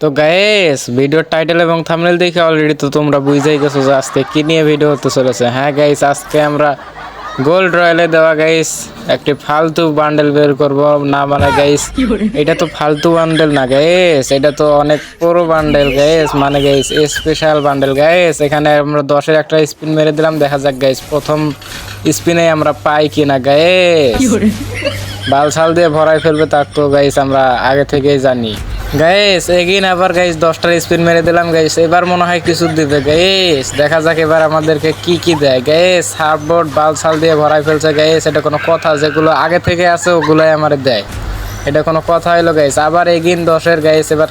তো গায়েস ভিডিওর টাইটেল এবং থাম্বনেল দেখে অলরেডি তো তোমরা বুঝেই গেছো যে আজকে কি নিয়ে ভিডিও হতে চলেছে। হ্যাঁ গাইস আজকে আমরা গোল্ড রয়্যালে দেওয়া গাইস একটি ফালতু বান্ডেল বের করব। না মানে গাইস এটা তো ফালতু বান্ডেল না গাইস এটা তো অনেক পুরো বান্ডেল গাইস মানে গাইস স্পেশাল বান্ডেল গাইস এখানে আমরা দশের একটা স্পিন মেরে দিলাম দেখা যাক গাইস প্রথম স্পিনে আমরা পাই কিনা গাইস বালছাল দিয়ে ভরাই ফেলবে তার তো গাইস আমরা আগে থেকেই জানি। গাইস এগিন আবার গাইস দশটার স্পিন মেরে দিলাম গাইস এবার মনে হয় কিছু দিবে গাইস দেখা যাক এবার আমাদেরকে কি কি দেয় গাইস হার্ডবোর্ড বালছাল দিয়ে ভরাই ফেলছে গাইস এটা কোনো কথা, যেগুলো আগে থেকে আছে, ওগুলোই আমার দেয়। এটা কোনো কথা হইল গাইস আবার এগিন দশের গাইস এবার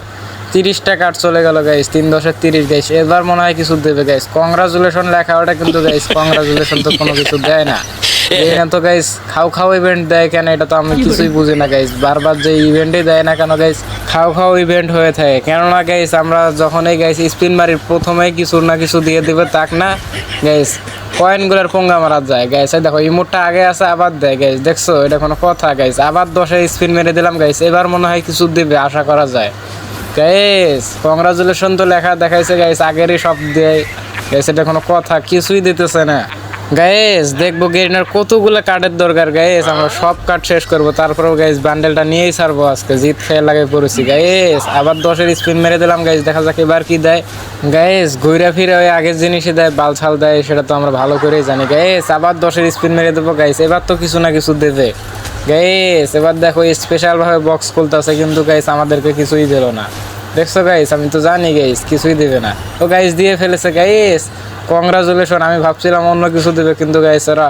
তিরিশটা কার্ড চলে গেল গাইস তিন দশের তিরিশ গাইস এবার মনে হয় কিছু দেবে গাইস কংগ্রাচুলেশন লেখা ওটা কিন্তু গাইস কংগ্রাচুলেশন তো কোনো কিছু দেয় না। না তো গাইস খাও খাও ইভেন্ট দেয় কেন? এটা তো আমি কিছুই বুঝি না গাইস বারবার যে ইভেন্টই দেয় না কেন গাইস খাও খাও ইভেন্ট হয়ে থাকে। কেননা গাইস আমরা যখনই গাইস স্পিন মারির প্রথমেই কিছু না কিছু দিয়ে দিবে তাক না গাইস কয়েনগুলোর পঙ্গা মারা যায়। গাইস এই দেখো ইমোটটা আগে আছে আবার দেয় গাইস দেখছ? এটা কোনো কথা গাইস আবার দশে স্পিন মেরে দিলাম গাইস এবার মনে হয় কিছু দিবে আশা করা যায়। গাইস কংগ্রাচুলেশন তো লেখা দেখাইছে গাইস আগেরই সব দেয়। গাইস এটা কোনো কথা কিছুই দিতেছে না। গাইস দেখব গেরিনার কতগুলো কার্ডের দরকার গাইস আমরা সব কার্ড শেষ করব। তারপরেও গাইস বান্ডেলটা নিয়েই ছাড়বো আজকে। জিত খেয়ে লাগে পড়েছি গাইস আবার দশের স্পিন মেরে দিলাম গাইস দেখা যাক এবার কি দেয়। গাইস ঘুরে ফিরে ওই আগের জিনিসই দেয় বালছাল দেয়, সেটা তো আমরা ভালো করেই জানি। গাইস আবার দশের স্পিন মেরে দেবো গাইস এবার তো কিছু না কিছু দেবে। গাইস এবার দেখো স্পেশাল ভাবে বক্স খুলতেছে, কিন্তু গাইস আমাদেরকে কিছুই দিল না। দেখছ গাইস আমি তো জানি গাইস কিছুই দেবে না। ও গাইস দিয়ে ফেলেছে গাইস কংগ্রাচুলেশন আমি ভাবছিলাম অন্য কিছু দেবে, কিন্তু গাইস ওরা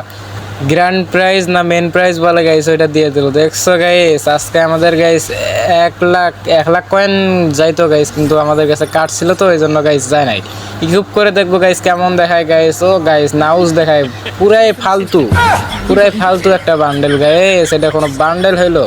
গ্র্যান্ড প্রাইজ না মেন প্রাইজ বলে গাইস ওইটা দিয়ে দিল। দেখছ গাইস আজকে আমাদের গাইস এক লাখ এক লাখ কয়েন যাইতো গাইস কিন্তু আমাদের কাছে কার্ড ছিল তো ওই জন্য গাইস যায় নাই। ইকুপ করে দেখব গাইস কেমন দেখায় গাইস ও গাইস নাউজ দেখায়। পুরাই ফালতু পুরাই ফালতু একটা বান্ডেল গাইস এটা কোনো বান্ডেল হইল।